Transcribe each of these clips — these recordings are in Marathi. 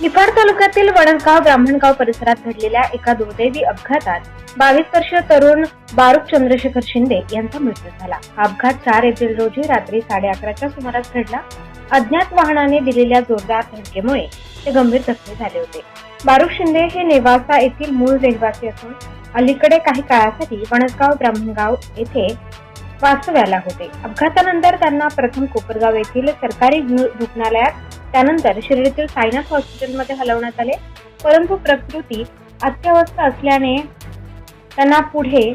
निफाड तालुक्यातील वडणगाव ब्राह्मणगाव परिसरात घडलेल्या एका दुर्दैवी अपघातात बावीस वर्षीय तरुण बारुक चंद्रशेखर शिंदे यांचा मृत्यू झाला. हा अपघात चार एप्रिल रोजी रात्री साडे अकराच्या सुमारास घडला. अज्ञात वाहनाने दिलेल्या जोरदार धडकेमुळे ते गंभीर जखमी झाले होते. बारुक शिंदे हे नेवासा येथील मूळ रहिवासी असून अलीकडे काही काळासाठी वणसगाव ब्राह्मणगाव येथे वास्तव्याला होते. अपघातानंतर त्यांना प्रथम कोपरगाव येथील सरकारी रुग्णालयात त्यानंतर शिर्डीतील सायनाथ हॉस्पिटलमध्ये हलवण्यात आले. परंतु प्रकृती अत्यवस्थ असल्याने त्यांना पुढे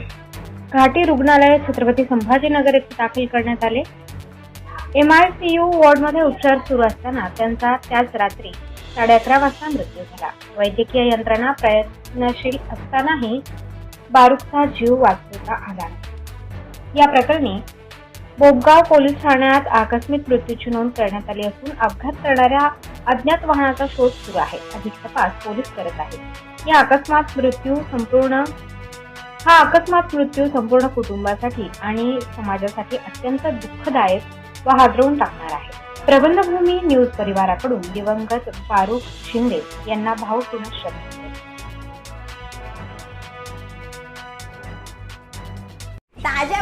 घाटी रुग्णालय छत्रपती संभाजीनगर येथे दाखल करण्यात आले. एम आय सी यू वॉर्डमध्ये उपचार सुरू असताना त्यांचा त्याच रात्री साडे अकरा वाजता मृत्यू झाला. वैद्यकीय यंत्रणा प्रयत्नशील असतानाही बारुकचा जीव वाचवता आला नाही. या प्रकरणी बोबगाव पोलीस ठाण्यात आकस्मिक मृत्यूची नोंद करण्यात आली असून अपघात करणाऱ्या अज्ञात वाहनाचा शोध सुरू आहे. अधिक तपास पोलीस करत आहेत. या अकस्मात मृत्यू संपूर्ण हा अकस्मात मृत्यू संपूर्ण कुटुंबासाठी आणि समाजासाठी अत्यंत दुःखदायक व हादरवून टाकणार आहे. प्रबंधभूमी न्यूज परिवाराकडून दिवंगत फारुख शिंदे यांना भावपूर्ण श्रद्धांजली. ताज्या